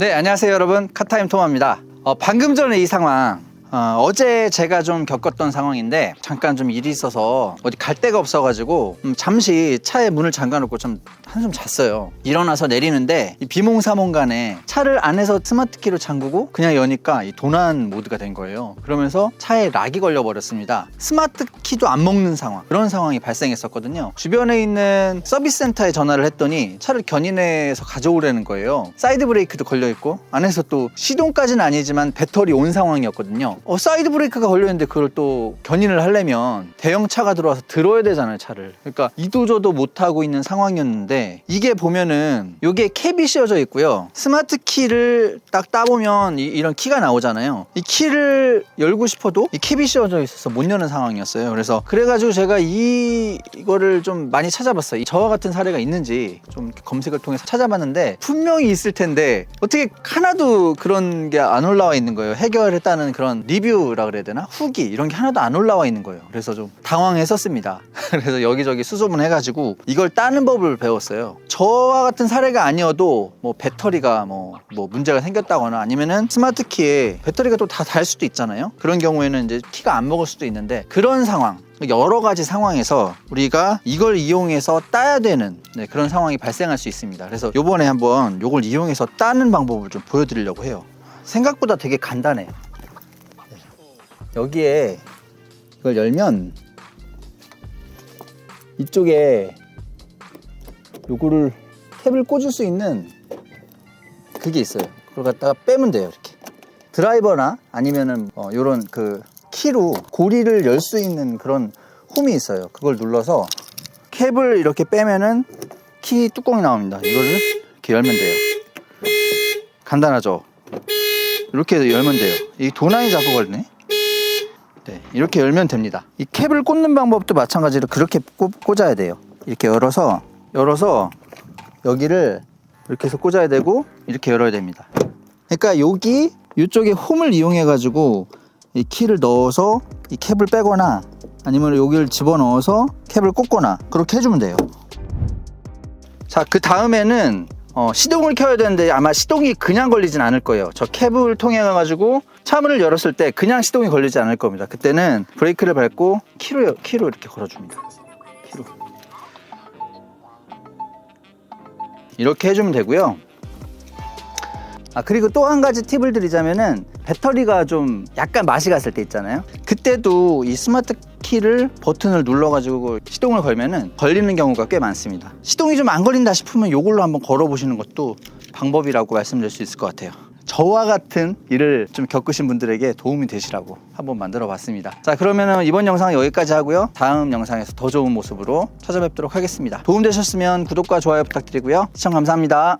네, 안녕하세요, 여러분. 카타임 토마입니다. 어, 방금 전에 이 상황. 어, 제 제가 좀 겪었던 상황인데 잠깐 좀 일이 있어서 어디 갈 데가 없어가지고 음, 잠시 차에 문을 잠가놓고 좀 한숨 잤어요. 일어나서 내리는데 이 비몽사몽간에 차를 안에서 스마트키로 잠그고 그냥 여니까 이 도난 모드가 된 거예요. 그러면서 차에 락이 걸려 버렸습니다. 스마트키도 안 먹는 상황 그런 상황이 발생했었거든요. 주변에 있는 서비스 센터에 전화를 했더니 차를 견인해서 가져오라는 거예요. 사이드 브레이크도 걸려 있고 안에서 또 시동까지는 아니지만 배터리 온 상황이었거든요. 어, 사이드 브레이크가 걸려 있는데 그걸 또 견인을 하려면 대형 차가 들어와서 들어야 되잖아요, 차를. 그러니까 이도저도 못 하고 있는 상황이었는데 이게 보면은 이게 캡이 씌워져 있고요. 스마트 키를 딱 따보면 이, 런 키가 나오잖아요. 이 키를 열고 싶어도 이 캡이 씌워져 있어서 못 여는 상황이었어요. 그래서 그래가지고 제가 이 이거를 좀 많이 찾아봤어요. 이 저와 같은 사례가 있는지 좀 검색을 통해서 찾아봤는데 분명히 있을 텐데 어떻게 하나도 그런 게 안 올라와 있는 거예요. 해결했다는 그런 리뷰라 그래야 되나? 후기 이런 게 하나도 안 올라와 있는 거예요. 그래서 좀 당황했었습니다. 그래서 여기저기 수소문 해가지고 이걸 따는 법을 배웠어요. 저와 같은 사례가 아니어도 뭐 배터리가 뭐, 뭐 문제가 생겼다거나 아니면은 스마트 키에 배터리가 또 다 달 수도 있잖아요. 그런 경우에는 이제 키가 안 먹을 수도 있는데 그런 상황 여러 가지 상황에서 우리가 이걸 이용해서 따야 되는 네, 그런 상황이 발생할 수 있습니다. 그래서 요번에 한번 이걸 이용해서 따는 방법을 좀 보여드리려고 해요. 생각보다 되게 간단해요. 여기에 이걸 열면 이쪽에 요거를 탭을 꽂을 수 있는 그게 있어요. 그걸 갖다가 빼면 돼요. 이렇게 드라이버나 아니면은 어, 요런 그 키로 고리를 열 수 있는 그런 홈이 있어요. 그걸 눌러서 캡을 이렇게 빼면은 키 뚜껑이 나옵니다. 이거를 이렇게 열면 돼요. 간단하죠? 이렇게 해서 열면 돼요. 이 도난이 자꾸 걸리네. 네, 이렇게 열면 됩니다. 이 캡을 꽂는 방법도 마찬가지로 그렇게 꽂, 꽂아야 돼요. 이렇게 열어서 열어서 여기를 이렇게 해서 꽂아야 되고 이렇게 열어야 됩니다. 그러니까 여기 이쪽에 홈을 이용해 가지고 이 키를 넣어서 이 캡을 빼거나 아니면 여기를 집어 넣어서 캡을 꽂거나 그렇게 해주면 돼요. 자, 그 다음에는 어, 시동을 켜야 되는데 아마 시동이 그냥 걸리진 않을 거예요. 저 캡을 통해 가지고 차문을 열었을 때 그냥 시동이 걸리지 않을 겁니다. 그때는 브레이크를 밟고 키로 키로 이렇게 걸어줍니다. 키로 이렇게 해주면 되고요. 아 그리고 또 한 가지 팁을 드리자면은 배터리가 좀 약간 맛이 갔을 때 있잖아요. 그때도 이 스마트 키를 버튼을 눌러가지고 시동을 걸면은 걸리는 경우가 꽤 많습니다. 시동이 좀 안 걸린다 싶으면 이걸로 한번 걸어보시는 것도 방법이라고 말씀드릴 수 있을 것 같아요. 저와 같은 일을 좀 겪으신 분들에게 도움이 되시라고 한번 만들어 봤습니다. 자, 그러면은 이번 영상은 여기까지 하고요. 다음 영상에서 더 좋은 모습으로 찾아뵙도록 하겠습니다. 도움 되셨으면 구독과 좋아요 부탁드리고요. 시청 감사합니다.